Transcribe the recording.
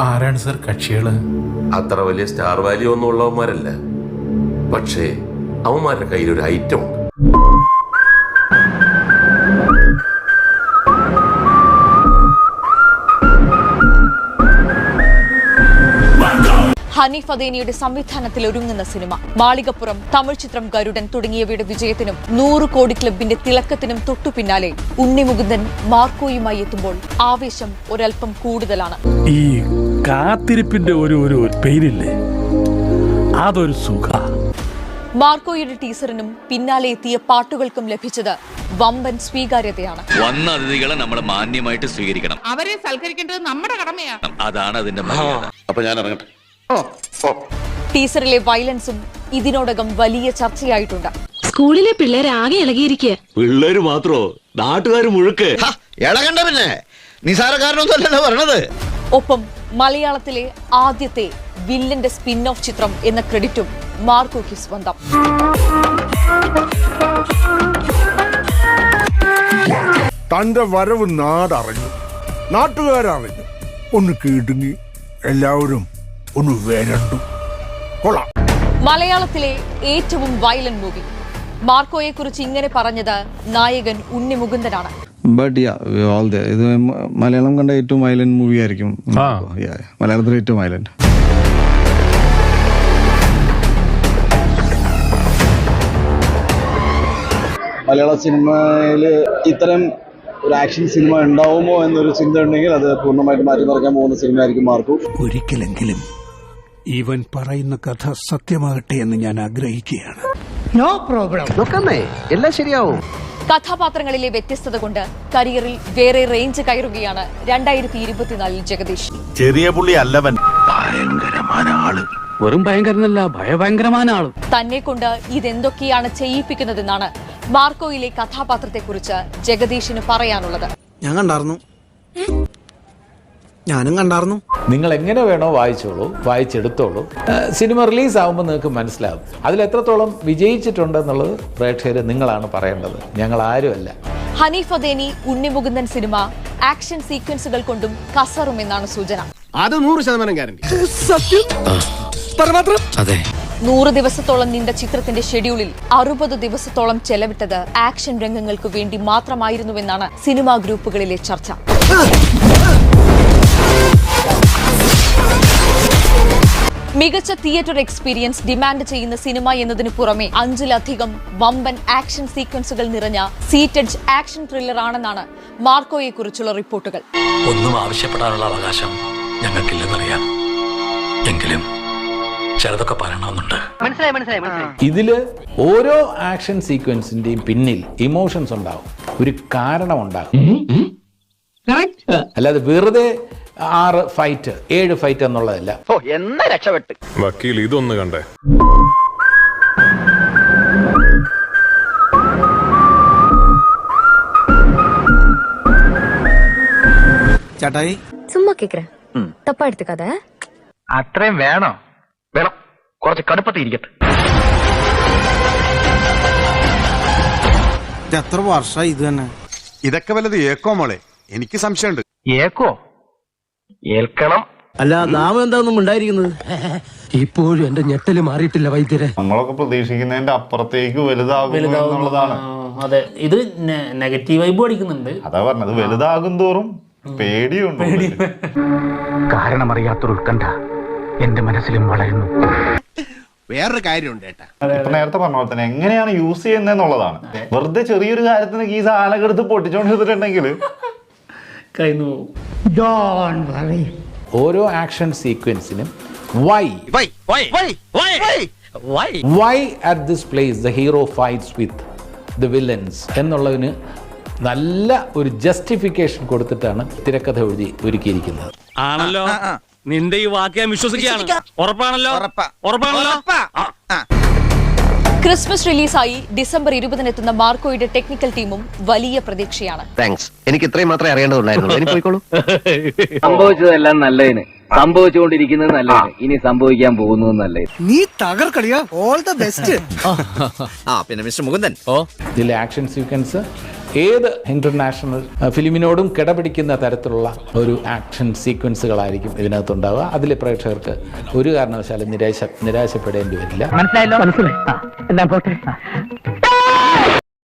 ആരാണ് സർ കക്ഷികൾ? അത്ര വലിയ സ്റ്റാർ വാല്യൂ ഒന്നും ഉള്ളവന്മാരല്ല. പക്ഷേ അവന്മാരുടെ കയ്യിൽ ഒരു ഐറ്റം ഉണ്ട്. ഹനീഫ് അദേനിയുടെ സംവിധാനത്തിൽ ഒരുങ്ങുന്ന സിനിമ. മാളികപ്പുറം തമിഴ് ചിത്രം ഗരുഡൻ തുടങ്ങിയവയുടെ വിജയത്തിനും നൂറ് കോടി ക്ലബിന്റെ തിളക്കത്തിനും തൊട്ടു പിന്നാലെ ഉണ്ണിമുകുന്ദൻ മാർക്കോയുമായി എത്തുമ്പോൾ ആവേശം ഒരൽപ്പം കൂടുതലാണ്. ഈ കാത്തിരിപ്പിന്റെ ഒരു ഒരു പേരില്ലേ? അതൊരു സുഖ. മാർക്കോയുടെ ടീസറിനും പിന്നാലെ എത്തിയ പാട്ടുകൾക്കും ലഭിച്ചത് വമ്പൻ സ്വീകാര്യതയാണ്. വന്ന അതിഥികളെ നമ്മൾ മാന്യമായിട്ട് സ്വീകരിക്കണം. അവരെ സൽക്കരിക്കേണ്ടത് നമ്മുടെ കടമയാണ്. അതാണ് അതിന്റെ അപ്പൊ ഞാൻ ഇറങ്ങട്ടെ. ടീസറിലെ വയലൻസും ഇതിനോടകം വലിയ ചർച്ചയായിട്ടുണ്ട്. സ്കൂളിലെ പിള്ളേർ ആകെ ഇളകിയിരിക്കുക പിള്ളേര് മാത്രോ? നാട്ടുകാർ മുഴുക്ക്. ഇളകണ്ട പിന്നെ. നിസാരക്കാരനൊന്നും അല്ലല്ലോ പറഞ്ഞത് ഒപ്പം മലയാളത്തിലെ ആദ്യത്തെ വില്ലന്റെ സ്പിൻ ഓഫ് ചിത്രം എന്ന ക്രെഡിറ്റും മാർക്കോയ്ക്ക് സ്വന്തം. തന്റെ വരവ് നാടറിഞ്ഞു. നാട്ടുകാരറിഞ്ഞു. ഒന്ന് കീടുങ്ങി. എല്ലാവരും ഒന്ന് വരണ്ടു. കൊള്ളാം. മലയാളത്തിലെ ഏറ്റവും വയലന്റ് മൂവി മാർക്കോയെ കുറിച്ച് ഇങ്ങനെ പറഞ്ഞത് നായകൻ ഉണ്ണി മുകുന്ദനാണ്. ബട്ട് യാ ഓൾ ദ ഇത് മ- മലയാളം കണ്ട ഏറ്റവും വയലന്റ് മൂവി ആയിരിക്കും. മലയാളത്തിലെ ഏറ്റവും വയലന്റ് മലയാള സിനിമയിൽ ഇത്തരം ഒരു ആക്ഷൻ സിനിമ ഉണ്ടാവുമോ എന്നൊരു ചിന്ത ഉണ്ടെങ്കിൽ അത് പൂർണമായിട്ട് മാറ്റി മറിക്കാൻ പോകുന്ന സിനിമ ആയിരിക്കും മാർക്കു. ഒരിക്കലെങ്കിലും ഇവൻ പറയുന്ന കഥ സത്യമാകട്ടെ എന്ന് ഞാൻ ആഗ്രഹിക്കുകയാണ്. നോ പ്രോബ്ലം എല്ലാം ശരിയാവും. കഥാപാത്രങ്ങളിലെ വ്യത്യസ്തത കൊണ്ട് കരിയറിൽ വേറെ റേഞ്ച് കയറുകയാണ് രണ്ടായിരത്തി ഇരുപത്തിനാലിൽ ജഗദീഷ്. ചെറിയ പുള്ളി അല്ലവൻ. വെറും ഭയങ്കരനല്ല ഭയഭയങ്കരമായ ആൾ. തന്നെ കൊണ്ട് ഇതെന്തൊക്കെയാണ് ചെയ്യിപ്പിക്കുന്നതെന്നാണ് മാർക്കോയിലെ കഥാപാത്രത്തെക്കുറിച്ച് ജഗദീഷിന് പറയാനുള്ളത്. ഞാൻ കണ്ടായിരുന്നു ഞാനും കണ്ടായിരുന്നു നിങ്ങൾ എങ്ങനെ വേണോ വായിച്ചോളൂ വായിച്ചെടുത്തോളൂ. സിനിമ റിലീസ് ആകുമ്പോൾ നിങ്ങൾക്ക് മനസ്സിലാവും. അതിൽ എത്രത്തോളം വിജയിച്ചിട്ടുണ്ടെന്നുള്ളത് പ്രേക്ഷകർ നിങ്ങളാണ് പറയേണ്ടത്. ഞങ്ങൾ ആരുമല്ല. ഹനീഫ് അദേനി ഉണ്ണിമുകുന്ദൻ സിനിമ ആക്ഷൻ സീക്വൻസുകൾ കൊണ്ടും കസറും എന്നാണ് സൂചന. അത് നൂറ് ശതമാനം ഗ്യാരണ്ടി. അതെ. നൂറ് ദിവസത്തോളം നീണ്ട ചിത്രത്തിന്റെ ഷെഡ്യൂളിൽ അറുപത് ദിവസത്തോളം ചെലവിട്ടത് ആക്ഷൻ രംഗങ്ങൾക്ക് വേണ്ടി മാത്രമായിരുന്നുവെന്നാണ് സിനിമാ ഗ്രൂപ്പുകളിലെ ചർച്ച. മികച്ച തിയേറ്റർ എക്സ്പീരിയൻസ് ഡിമാൻഡ് ചെയ്യുന്ന സിനിമ എന്നതിനു പുറമെ അഞ്ചിലധികം വമ്പൻ ആക്ഷൻ സീക്വൻസുകൾ നിറഞ്ഞ സീറ്റഡ് ആക്ഷൻ ത്രില്ലർ ആണെന്നാണ് മാർക്കോയെ കുറിച്ചുള്ള റിപ്പോർട്ടുകൾ. ഒന്നും ആവശ്യപ്പെടാനുള്ള അവകാശം ഞങ്ങൾക്കില്ലെന്നറിയാം. എങ്കിലും ചിലതൊക്കെ പറയണമെന്നുണ്ട്. ഇതിൽ ഓരോ ആക്ഷൻ സീക്വൻസിന്റെയും പിന്നിൽ ഇമോഷൻസ് ഉണ്ടാവും. ഒരു കാരണം ഉണ്ടാകും അല്ലാതെ വെറുതെ ആറ് ഫൈറ്റ് ഏഴ് ഫൈറ്റ് എന്നുള്ളതല്ല ഓ എന്നാ രക്ഷപ്പെട്ട് വക്കീൽ ഇതൊന്ന് കണ്ടേ ചേട്ടായി சும்மா கேக்குறேன் தப்பா எடுத்துக்காத അത്രയും വേണോ വേണം കുറച്ച് കടുപ്പത്തിൽ ഇരിക്കട്ടെ എത്ര വർഷമായി ഇത് തന്നെ ഇതൊക്കെ വല്ലത് ഏക്കോ മോളെ എനിക്ക് സംശയമുണ്ട് ഏക്കോ ഏൽക്കണം. അല്ല നാമം എന്താണെന്നും ഉണ്ടായിരിക്കുന്നത് ഇപ്പോഴും എന്റെ ഞെട്ടൽ മാറിയിട്ടില്ല വൈദ്യരെ. നമ്മളൊക്കെ പ്രതീക്ഷിക്കുന്നതിന്റെ അപ്പുറത്തേക്ക് വലുതാകും എന്നുള്ളതാണ്. അതെ. ഇത് നെഗറ്റീവ് വൈബ് അടിക്കുന്നുണ്ട്. അതാ പറഞ്ഞത് വലുതാകും തോറും പേടിയുണ്ട് കാരണമറിയാത്തൊരു ഉത്കണ്ഠ എന്റെ മനസ്സിലും വളരുന്നു. വേറൊരു കാര്യമുണ്ട് ഏട്ടാ. ഇപ്പൊ നേരത്തെ പറഞ്ഞ പോലെ തന്നെ എങ്ങനെയാണ് യൂസ് ചെയ്യുന്നതെന്നുള്ളതാണ്. വെറുതെ ചെറിയൊരു കാര്യത്തിന് ഈ സാധനമൊക്കെ എടുത്ത് പൊട്ടിച്ചോണ്ട് ചെയ്തിട്ടുണ്ടെങ്കിൽ കൈന്നു പോകും ഓരോ action സീക്വൻസിനും why why why why why why why at this place the hero fights with the villains എന്നുള്ളതിന് നല്ല ഒരു ജസ്റ്റിഫിക്കേഷൻ കൊടുത്തിട്ടാണ് തിരക്കഥ എഴുതി ഒരുക്കിയിരിക്കുന്നത്. ആണല്ലോ. നിന്റെ ഈ വാക്ക് ഞാൻ വിശ്വസിക്കുകയാണ്. ഉറപ്പാണല്ലോ. ഉറപ്പാണല്ലോ. ക്രിസ്മസ് റിലീസായി ഡിസംബർ ഇരുപതിനെത്തുന്ന മാർക്കോയുടെ ടെക്നിക്കൽ ടീമും വലിയ പ്രതീക്ഷയാണ്. താങ്ക്സ് എനിക്ക് ഇത്രയും മാത്രമേ അറിയേണ്ടതുള്ളായിരുന്നു എനിക്ക് പോയിക്കോളൂ. സംഭവിച്ചതെല്ലാം നല്ലതിന്. സംഭവിച്ചുകൊണ്ടിരിക്കുന്നത് നല്ല ഇനി സംഭവിക്കാൻ പോകുന്നത് നല്ലത് നീ തകർക്കളിയാ. ഓൾ ദ ബെസ്റ്റ് ആ പിന്നെ മിസ്റ്റർ മുകുന്ദൻ. ഇതിലെ ആക്ഷൻ സീക്വൻസ് ഏത് ഇന്റർനാഷണൽ ഫിലിമിനോടും കിടപിടിക്കുന്ന തരത്തിലുള്ള ഒരു ആക്ഷൻ സീക്വൻസുകളായിരിക്കും ഇതിനകത്തുണ്ടാവുക. അതിൽ പ്രേക്ഷകർക്ക് ഒരു കാരണവശാലും നിരാശ നിരാശപ്പെടേണ്ടി വരില്ല. മനസ്സിലായല്ലോ? മനസ്സിലായി.